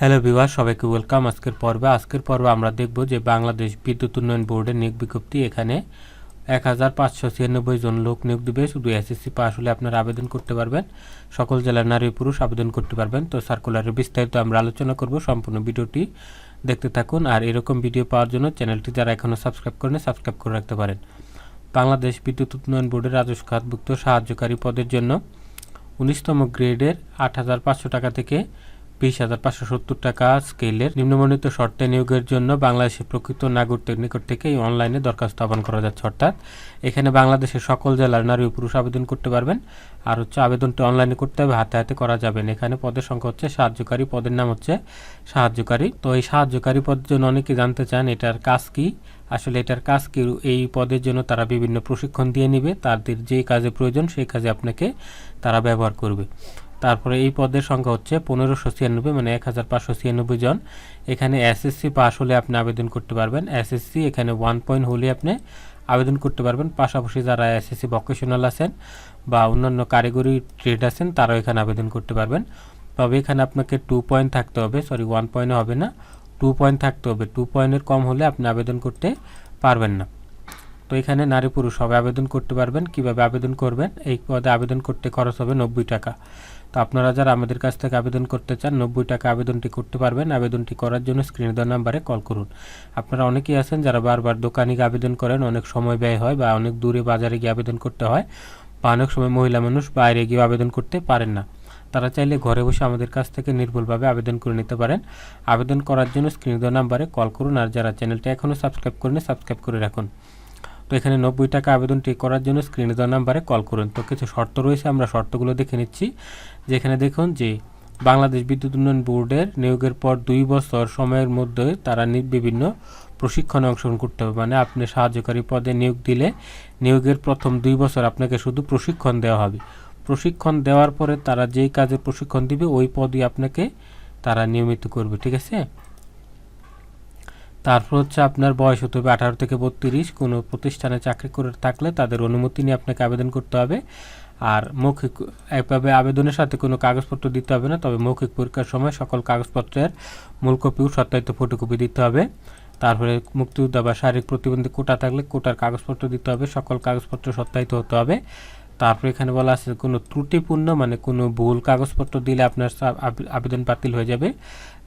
Hello বিভার সবাইকে welcome আজকের পর্বে আজকের পর্বে আমরা দেখব যে বাংলাদেশ বিদ্যুৎ উন্নয়ন বোর্ডের নিয়োগ বিজ্ঞপ্তি এখানে এক হাজার পাঁচশো ছিয়ানব্বই জন লোক নিয়োগ দিবে। শুধু এসএসসি পাস হলে আপনারা আবেদন করতে পারবেন। সকল জেলার নারী পুরুষ আবেদন করতে পারবেন। তো সার্কুলারের বিস্তারিত আমরা আলোচনা করব সম্পূর্ণ ভিডিওটি। দেখতে থাকুন আর এরকম ভিডিও পাওয়ার জন্য চ্যানেলটি যারা এখনও সাবস্ক্রাইব করেন সাবস্ক্রাইব করে রাখতে পারেন। বাংলাদেশ বিদ্যুৎ উন্নয়ন বোর্ডের রাজস্ব খাতভুক্ত সাহায্যকারী পদের জন্য উনিশতম গ্রেডের আট হাজার পাঁচশো টাকা থেকে বিশ হাজার পাঁচশো সত্তর টাকা স্কেলের নিম্নমণিত শর্তে নিয়োগের জন্য বাংলাদেশের প্রকৃত নাগরিকদের নিকট থেকে এই অনলাইনে দরখাস্ত আহ্বান করা যাচ্ছে, অর্থাৎ এখানে বাংলাদেশের সকল জেলার নারী ও পুরুষ আবেদন করতে পারবেন। আর হচ্ছে আবেদনটি অনলাইনে করতে হবে, হাতে হাতে করা যাবে এখানে পদের সংখ্যা হচ্ছে সাহায্যকারী, পদের নাম হচ্ছে সাহায্যকারী। তো এই সাহায্যকারী পদের জন্য অনেকে জানতে চান এটার কাজ কি। আসলে এটার কাজ কি? এই পদের জন্য তারা বিভিন্ন প্রশিক্ষণ দিয়ে নিবে। তাদের যে কাজে প্রয়োজন, সেই কাজে আপনাকে তারা ব্যবহার করবে। তারপরে এই পদের সংখ্যা হচ্ছে পনেরোশো ছিয়ানব্বই মানে এক হাজার পাঁচশো ছিয়ানব্বই জন। এখানে এসএসসি পাস হলে আপনি আবেদন করতে পারবেন। এসএসসি এখানে ওয়ান পয়েন্ট হলে আপনি আবেদন করতে পারবেন। পাশাপাশি যারা এসএসসি ভকেশনাল আছেন বা অন্যান্য কারিগরি ট্রেড আছেন, তারাও এখানে আবেদন করতে পারবেন। তবে এখানে আপনাকে টু পয়েন্ট থাকতে হবে সরি ওয়ান পয়েন্ট হবে না। টু পয়েন্ট থাকতে হবে। টু পয়েন্টের কম হলে আপনি আবেদন করতে পারবেন না। তো এখানে নারী পুরুষ সবাই আবেদন করতে পারবেন। কীভাবে আবেদন করবেন? এই পদে আবেদন করতে খরচ হবে নব্বই টাকা। তো আপনারা যারা আমাদের কাছ থেকে আবেদন করতে চান, নব্বই টাকা আবেদনটি করতে পারবেন। আবেদনটি করার জন্য স্ক্রিনে দেওয়া নাম্বারে কল করুন। আপনারা অনেকেই আছেন যারা বারবার দোকানে গিয়ে আবেদন করেন, অনেক সময় ব্যয় হয় বা অনেক দূরে বাজারে গিয়ে আবেদন করতে হয় বা অনেক সময় মহিলা মানুষ বাইরে গিয়ে আবেদন করতে পারেন না। তারা চাইলে ঘরে বসে আমাদের কাছ থেকে নির্ভুলভাবে আবেদন করে নিতে পারেন। আবেদন করার জন্য স্ক্রিনে দেওয়া নাম্বারে কল করুন আর যারা চ্যানেলটি এখনও সাবস্ক্রাইব করেনি সাবস্ক্রাইব করে রাখুন। তো এখানে নব্বই টাকা আবেদনটি করার জন্য স্ক্রিনে দেওয়া নাম্বারে কল করুন। তো কিছু শর্ত রয়েছে, আমরা শর্তগুলো দেখে নিচ্ছি। যেখানে দেখুন যে, বাংলাদেশ বিদ্যুৎ উন্নয়ন বোর্ডের নিয়োগের পর দুই বছর সময়ের মধ্যে তারা বিভিন্ন প্রশিক্ষণে অংশগ্রহণ করতে হবে। মানে আপনি সাহায্যকারী পদে নিয়োগ দিলে নিয়োগের প্রথম দুই বছর আপনাকে শুধু প্রশিক্ষণ দেওয়া হবে। প্রশিক্ষণ দেওয়ার পরে তারা যেই কাজে প্রশিক্ষণ দিবে, ওই পদই আপনাকে তারা নিয়মিত করবে। ঠিক আছে? তারপর হচ্ছে আপনার বয়স হতে হবে আঠারো থেকে বত্রিশ। কোনো প্রতিষ্ঠানে চাকরি করে থাকলে তাদের অনুমতি নিয়ে আপনাকে আবেদন করতে হবে। আর মৌখিক একভাবে আবেদনের সাথে কোনো কাগজপত্র দিতে হবে না, তবে মৌখিক পরীক্ষার সময় সকল কাগজপত্রের মূল কপি ও সত্যায়িত ফটোকপি দিতে হবে। তারপরে মুক্তিযোদ্ধা বা শারীরিক প্রতিবন্ধী কোটা থাকলে কোটার কাগজপত্র দিতে হবে, সকল কাগজপত্র সত্যায়িত হতে হবে। তারপরে এখানে বলা আছে কোনো ত্রুটিপূর্ণ মানে কোনো ভুল কাগজপত্র দিলে আপনার আবেদন বাতিল হয়ে যাবে।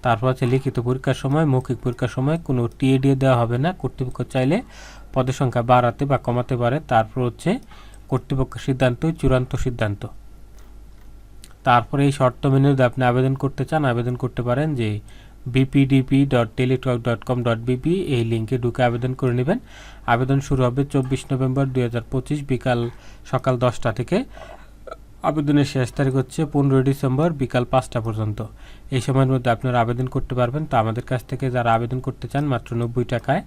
তারপর হচ্ছে লিখিত পরীক্ষার সময়, মৌখিক পরীক্ষার সময় কোনো টিএডিও দেওয়া হবে না। কর্তৃপক্ষ চাইলে পদের সংখ্যা বাড়াতে বা কমাতে পারে। তারপর হচ্ছে কর্তৃপক্ষের সিদ্ধান্তই চূড়ান্ত সিদ্ধান্ত। তারপরে এই শর্ত মেনে যদি আপনি আবেদন করতে চান, আবেদন করতে পারেন যে BPDP dot Teletalk dot com dot BP এই লিঙ্কে ঢুকে আবেদন করে নেবেন। আবেদন শুরু হবে চব্বিশ নভেম্বর দুই হাজার পঁচিশ বিকাল সকাল দশটা থেকে। আবেদনের শেষ তারিখ হচ্ছে পনেরোই ডিসেম্বর বিকাল পাঁচটা পর্যন্ত। এই সময়ের মধ্যে আপনারা আবেদন করতে পারবেন। তো আমাদের কাছ থেকে যারা আবেদন করতে চান মাত্র নব্বই টাকায়,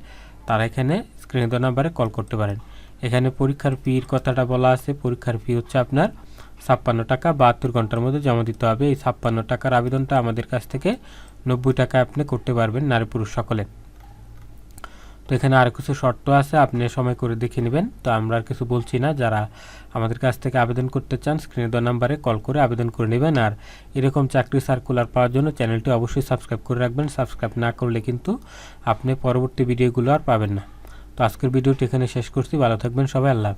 তারা এখানে স্ক্রিনে দেওয়া নাম্বারে কল করতে পারেন। এখানে পরীক্ষার ফির কথাটা বলা আছে। পরীক্ষার ফি হচ্ছে আপনার ছাপ্পান্ন টাকা বাহাত্তর ঘণ্টার মধ্যে জমা দিতে হবে। এই ছাপ্পান্ন টাকার আবেদনটা আমাদের কাছ থেকে নব্বই টাকায় আপনি করতে পারবেন নারী পুরুষ সকলে। তো এখানে আর কিছু শর্ত আছে, আপনি সময় করে দেখে নেবেন। তো আমরা আর কিছু বলছি না, যারা আমাদের কাছ থেকে আবেদন করতে চান স্ক্রিনে দেওয়া নাম্বারে কল করে আবেদন করে নেবেন। আর এরকম চাকরি সার্কুলার পাওয়ার জন্য চ্যানেলটি অবশ্যই সাবস্ক্রাইব করে রাখবেন। সাবস্ক্রাইব না করলে কিন্তু আপনি পরবর্তী ভিডিওগুলো আর পাবেন না। তো আজকের ভিডিওটি এখানে শেষ করছি। ভালো থাকবেন সবাই, আল্লাহ।